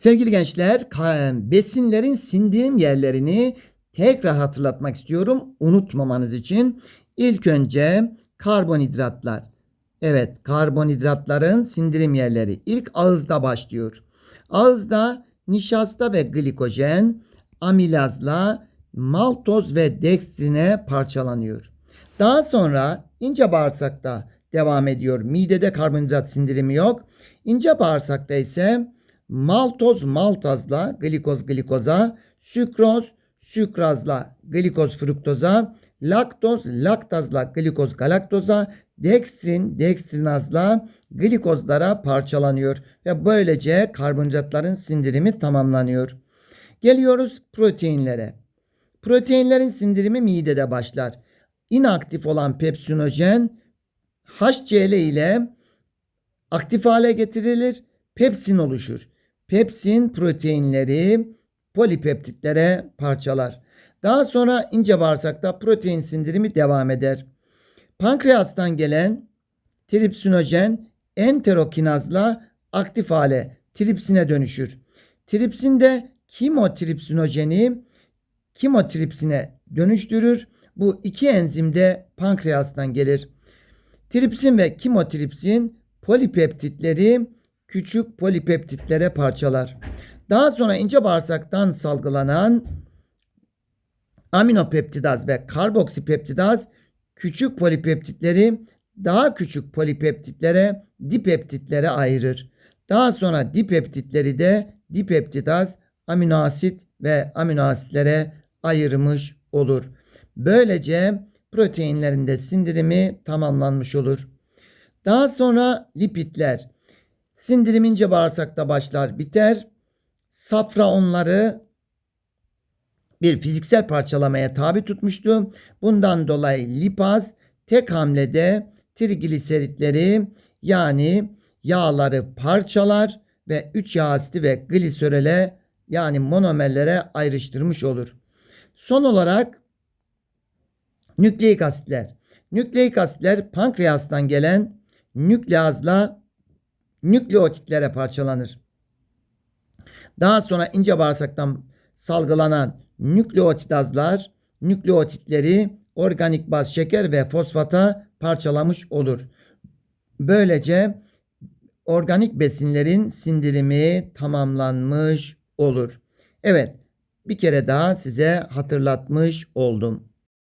Sevgili gençler, besinlerin sindirim yerlerini tekrar hatırlatmak istiyorum unutmamanız için. İlk önce karbonhidratlar. Evet, karbonhidratların sindirim yerleri ilk ağızda başlıyor. Ağızda nişasta ve glikojen amilazla maltoz ve dekstrine parçalanıyor. Daha sonra ince bağırsakta devam ediyor. Midede karbonhidrat sindirimi yok. İnce bağırsakta ise maltoz maltazla glikoz glikoza, sükroz sükrazla glikoz fruktoza, laktoz laktazla glikoz galaktoza, dekstrin dekstrinazla glikozlara parçalanıyor ve böylece karbonhidratların sindirimi tamamlanıyor. Geliyoruz proteinlere. Proteinlerin sindirimi midede başlar. İnaktif olan pepsinojen HCl ile aktif hale getirilir. Pepsin oluşur. Pepsin proteinleri polipeptitlere parçalar. Daha sonra ince bağırsakta protein sindirimi devam eder. Pankreastan gelen tripsinojen enterokinazla aktif hale tripsine dönüşür. Tripsin de kimotripsinojeni kimotripsine dönüştürür. Bu iki enzim de pankreastan gelir. Tripsin ve kimotripsin polipeptitleri küçük polipeptitlere parçalar. Daha sonra ince bağırsaktan salgılanan aminopeptidaz ve karboksipeptidaz küçük polipeptitleri daha küçük polipeptitlere, dipeptitlere ayırır. Daha sonra dipeptitleri de dipeptidaz, aminoasit ve aminoasitlere ayırmış olur. Böylece proteinlerin de sindirimi tamamlanmış olur. Daha sonra lipitler. Sindirim ince bağırsakta başlar biter. Safra onları bir fiziksel parçalamaya tabi tutmuştu. Bundan dolayı lipaz tek hamlede trigliseritleri yani yağları parçalar ve 3 yağ asidi ve gliserole yani monomerlere ayrıştırmış olur. Son olarak nükleik asitler. Nükleik asitler pankreastan gelen nükleazla nükleotitlere parçalanır. Daha sonra ince bağırsaktan salgılanan nükleotidazlar nükleotitleri organik baz şeker ve fosfata parçalamış olur. Böylece organik besinlerin sindirimi tamamlanmış olur. Evet, bir kere daha size hatırlatmış oldum.